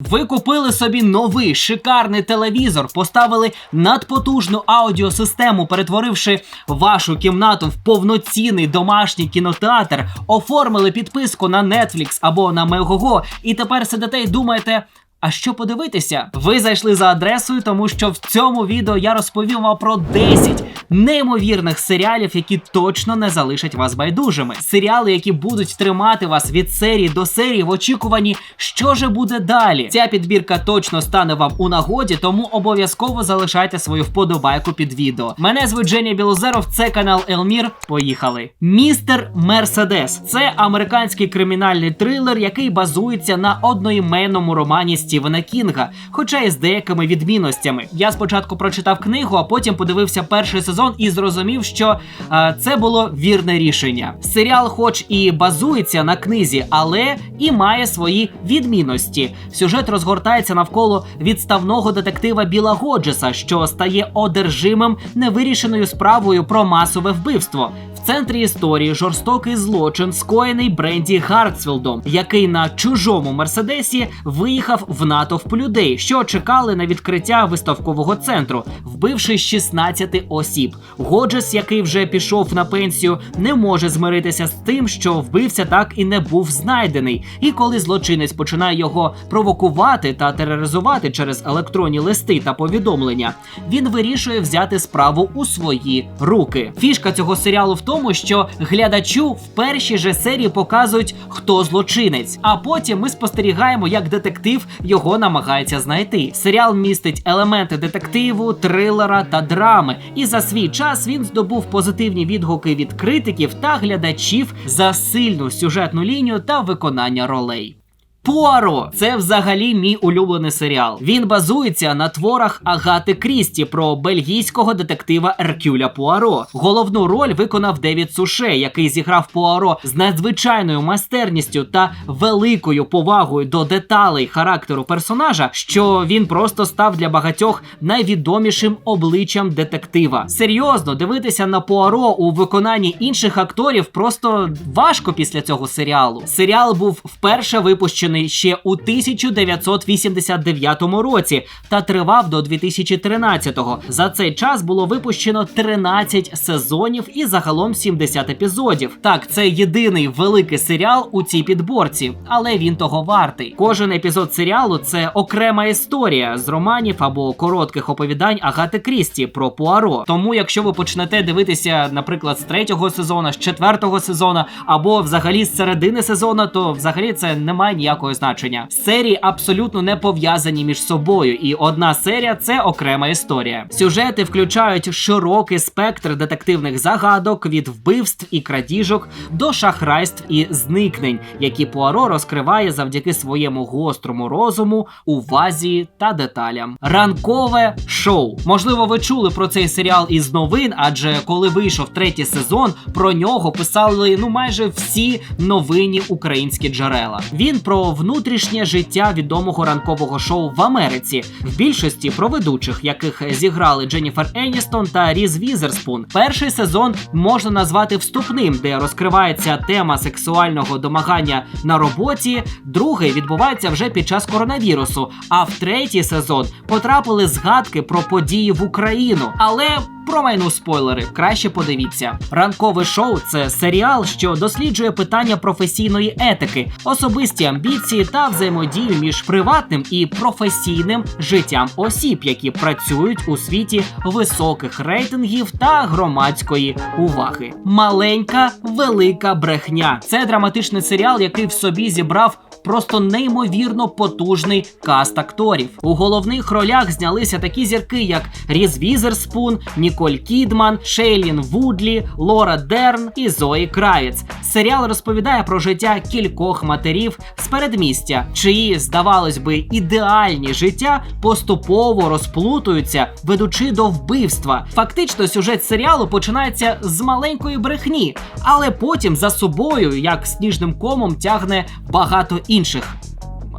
Ви купили собі новий шикарний телевізор, поставили надпотужну аудіосистему, перетворивши вашу кімнату в повноцінний домашній кінотеатр, оформили підписку на Netflix або на Megogo, і тепер сидите і думаєте. А що подивитися? Ви зайшли за адресою, тому що в цьому відео я розповім вам про 10 неймовірних серіалів, які точно не залишать вас байдужими. Серіали, які будуть тримати вас від серії до серії в очікуванні, що же буде далі. Ця підбірка точно стане вам у нагоді, тому обов'язково залишайте свою вподобайку під відео. Мене звуть Женя Білозеров, це канал Елмір. Поїхали. Містер Мерседес це американський кримінальний трилер, який базується на одноіменному романі Стівена Кінга, хоча і з деякими відмінностями. Я спочатку прочитав книгу, а потім подивився перший сезон і зрозумів, що е, це було вірне рішення. Серіал, хоч і базується на книзі, але і має свої відмінності. Сюжет розгортається навколо відставного детектива Біла Годжеса, що стає одержимим невирішеною справою про масове вбивство. Центрі історії жорстокий злочин, скоєний Бренді Гартсфілдом, який на чужому мерседесі виїхав в натовп людей, що чекали на відкриття виставкового центру, вбивши 16 осіб. Годжес, який вже пішов на пенсію, не може змиритися з тим, що вбивця так і не був знайдений. І коли злочинець починає його провокувати та тероризувати через електронні листи та повідомлення, він вирішує взяти справу у свої руки. Фішка цього серіалу в тому, що глядачу в першій же серії показують, хто злочинець, а потім ми спостерігаємо, як детектив його намагається знайти. Серіал містить елементи детективу, трилера та драми, і за свій час він здобув позитивні відгуки від критиків та глядачів за сильну сюжетну лінію та виконання ролей. Пуаро це взагалі мій улюблений серіал. Він базується на творах Агати Крісті про бельгійського детектива Еркюля Пуаро. Головну роль виконав Девід Суше, який зіграв Пуаро з надзвичайною майстерністю та великою повагою до деталей характеру персонажа, що він просто став для багатьох найвідомішим обличчям детектива. Серйозно дивитися на Пуаро у виконанні інших акторів просто важко після цього серіалу. Серіал був вперше випущений ще у 1989 році та тривав до 2013-го. За цей час було випущено 13 сезонів і загалом 70 епізодів. Так, це єдиний великий серіал у цій підборці, але він того вартий. Кожен епізод серіалу це окрема історія з романів або коротких оповідань Агати Крісті про Пуаро. Тому, якщо ви почнете дивитися, наприклад, з третього сезону, з четвертого сезону, або взагалі з середини сезону, то взагалі це не має ніякого значення. Серії абсолютно не пов'язані між собою, і одна серія це окрема історія. Сюжети включають широкий спектр детективних загадок від вбивств і крадіжок до шахрайств і зникнень, які Пуаро розкриває завдяки своєму гострому розуму, увазі та деталям. Ранкове шоу. Можливо, ви чули про цей серіал із новин, адже коли вийшов третій сезон, про нього писали ну майже всі новинні українські джерела. Він про внутрішнє життя відомого ранкового шоу в Америці, в більшості про ведучих, яких зіграли Дженніфер Еністон та Різ Візерспун. Перший сезон можна назвати вступним, де розкривається тема сексуального домагання на роботі. Другий відбувається вже під час коронавірусу. А в третій сезон потрапили згадки про події в Україну, але. Про майну спойлери, краще подивіться. Ранкове шоу це серіал, що досліджує питання професійної етики, особисті амбіції та взаємодію між приватним і професійним життям осіб, які працюють у світі високих рейтингів та громадської уваги. Маленька велика брехня. Це драматичний серіал, який в собі зібрав. Просто неймовірно потужний каст акторів. У головних ролях знялися такі зірки, як Різ Візерспун, Ніколь Кідман, Шейлін Вудлі, Лора Дерн і Зої Кравіц. Серіал розповідає про життя кількох матерів з передмістя, чиї, здавалось би, ідеальні життя поступово розплутуються, ведучи до вбивства. Фактично, сюжет серіалу починається з маленької брехні, але потім за собою, як сніжним комом, тягне багато інших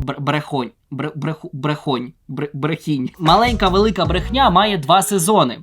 бр- брехонь. Бр- брехонь, бр- брехінь. Маленька велика брехня має два сезони.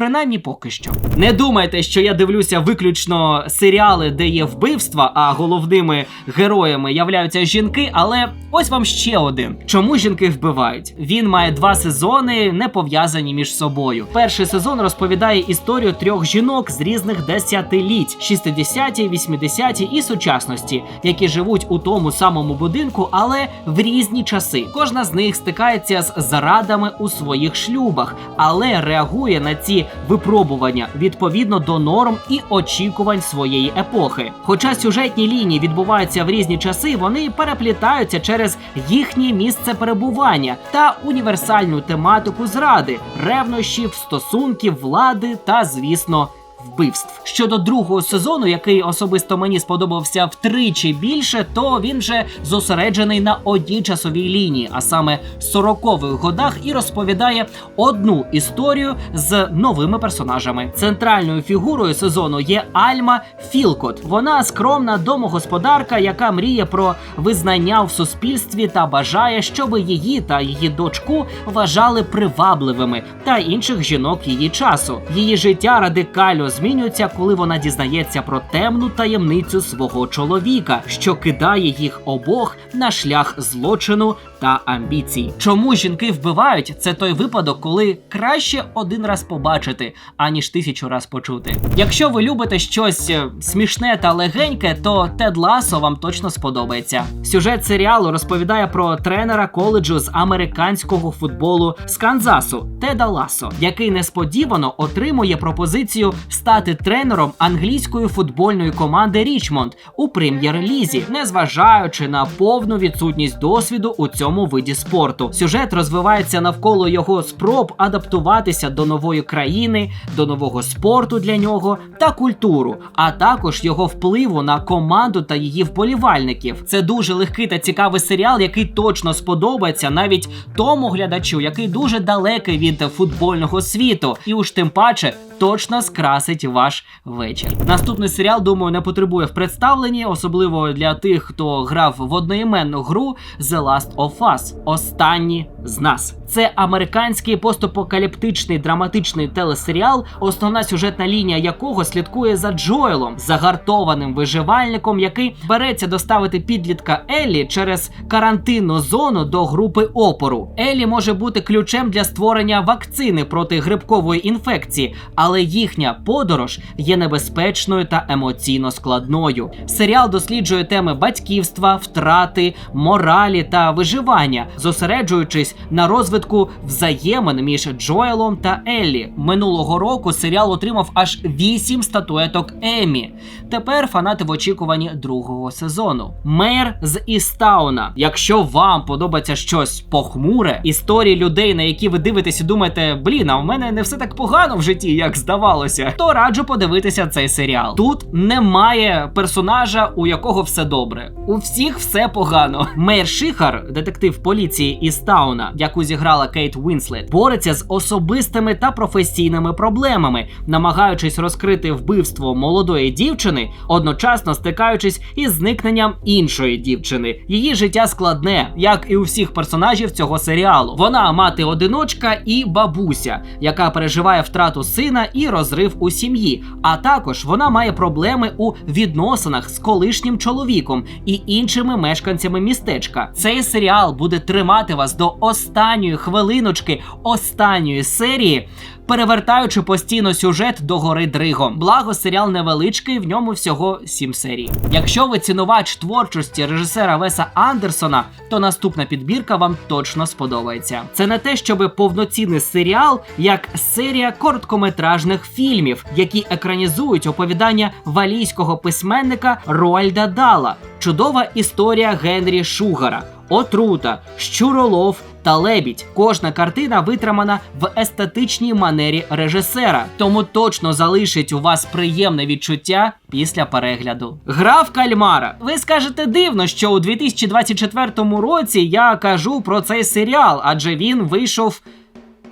Принаймні поки що. Не думайте, що я дивлюся виключно серіали, де є вбивства, а головними героями являються жінки. Але ось вам ще один. Чому жінки вбивають? Він має два сезони, не пов'язані між собою. Перший сезон розповідає історію трьох жінок з різних десятиліть: 60-ті, 80-ті і сучасності, які живуть у тому самому будинку, але в різні часи. Кожна з них стикається з зарадами у своїх шлюбах, але реагує на ці випробування відповідно до норм і очікувань своєї епохи. Хоча сюжетні лінії відбуваються в різні часи, вони переплітаються через їхнє місце перебування та універсальну тематику зради, ревнощів, стосунків, влади та, звісно, вбивств. Щодо другого сезону, який особисто мені сподобався втричі більше, то він вже зосереджений на одній часовій лінії, а саме 40-х годах, і розповідає одну історію з новими персонажами. Центральною фігурою сезону є Альма Філкот. Вона скромна домогосподарка, яка мріє про визнання в суспільстві та бажає, щоб її та її дочку вважали привабливими та інших жінок її часу. Її життя радикально змінюється, коли вона дізнається про темну таємницю свого чоловіка, що кидає їх обох на шлях злочину та амбіцій. Чому жінки вбивають? Це той випадок, коли краще один раз побачити, аніж тисячу раз почути. Якщо ви любите щось е, смішне та легеньке, то Тед Ласо вам точно сподобається. Сюжет серіалу розповідає про тренера коледжу з американського футболу з Канзасу Теда Ласо, який несподівано отримує пропозицію стати тренером англійської футбольної команди Річмонд у прем'єр-лізі, незважаючи на повну відсутність досвіду у цьому виді спорту. Сюжет розвивається навколо його спроб адаптуватися до нової країни, до нового спорту для нього та культуру, а також його впливу на команду та її вболівальників. Це дуже легкий та цікавий серіал, який точно сподобається навіть тому глядачу, який дуже далекий від футбольного світу, і уж тим паче точно скрасить ваш вечір. Наступний серіал, думаю, не потребує в представленні, особливо для тих, хто грав в одноіменну гру The Last of Us. Останні з нас. Це американський постапокаліптичний драматичний телесеріал, основна сюжетна лінія якого слідкує за Джоелом, загартованим виживальником, який береться доставити підлітка Еллі через карантинну зону до групи опору. Еллі може бути ключем для створення вакцини проти грибкової інфекції, але їхня подорож є небезпечною та емоційно складною. Серіал досліджує теми батьківства, втрати, моралі та виживання, зосереджуючись на розвитку взаємин між Джоелом та Еллі. Минулого року серіал отримав аж 8 статуеток Емі. Тепер фанати в очікуванні другого сезону. Мер з Істауна. Якщо вам подобається щось похмуре, історії людей, на які ви дивитесь і думаєте, блін, а в мене не все так погано в житті, як здавалося, то раджу подивитися цей серіал. Тут немає персонажа, у якого все добре. У всіх все погано. Мейр Шихар, детектив поліції із Тауна, яку зіграла Кейт Уінслет, бореться з особистими та професійними проблемами, намагаючись розкрити вбивство молодої дівчини, одночасно стикаючись із зникненням іншої дівчини. Її життя складне, як і у всіх персонажів цього серіалу. Вона мати одиночка і бабуся, яка переживає втрату сина і розрив у сім'ї. А також вона має проблеми у відносинах з колишнім чоловіком і іншими мешканцями містечка. Цей серіал буде тримати вас до останньої хвилиночки останньої серії. Перевертаючи постійно сюжет до гори Дригом. Благо, серіал невеличкий, в ньому всього 7 серій. Якщо ви цінувач творчості режисера Веса Андерсона, то наступна підбірка вам точно сподобається. Це не те, щоб повноцінний серіал, як серія короткометражних фільмів, які екранізують оповідання валійського письменника Роальда Дала. Чудова історія Генрі Шугара. Отрута, щуролов та лебідь. Кожна картина витримана в естетичній манері режисера, тому точно залишить у вас приємне відчуття після перегляду. Гра в кальмара. Ви скажете дивно, що у 2024 році я кажу про цей серіал, адже він вийшов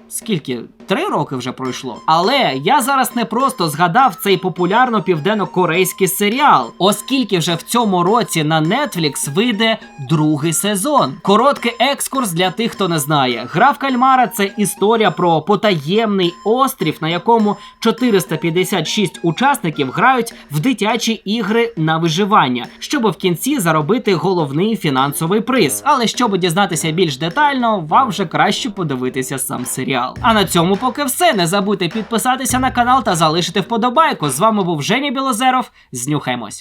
Скільки? Три роки вже пройшло. Але я зараз не просто згадав цей популярно південно-корейський серіал, оскільки вже в цьому році на Netflix вийде другий сезон. Короткий екскурс для тих, хто не знає. Гра в кальмара це історія про потаємний острів, на якому 456 учасників грають в дитячі ігри на виживання, щоб в кінці заробити головний фінансовий приз. Але щоб дізнатися більш детально, вам вже краще подивитися сам серіал. А на цьому поки все. Не забудьте підписатися на канал та залишити вподобайку. З вами був Женя Білозеров. Знюхаймось.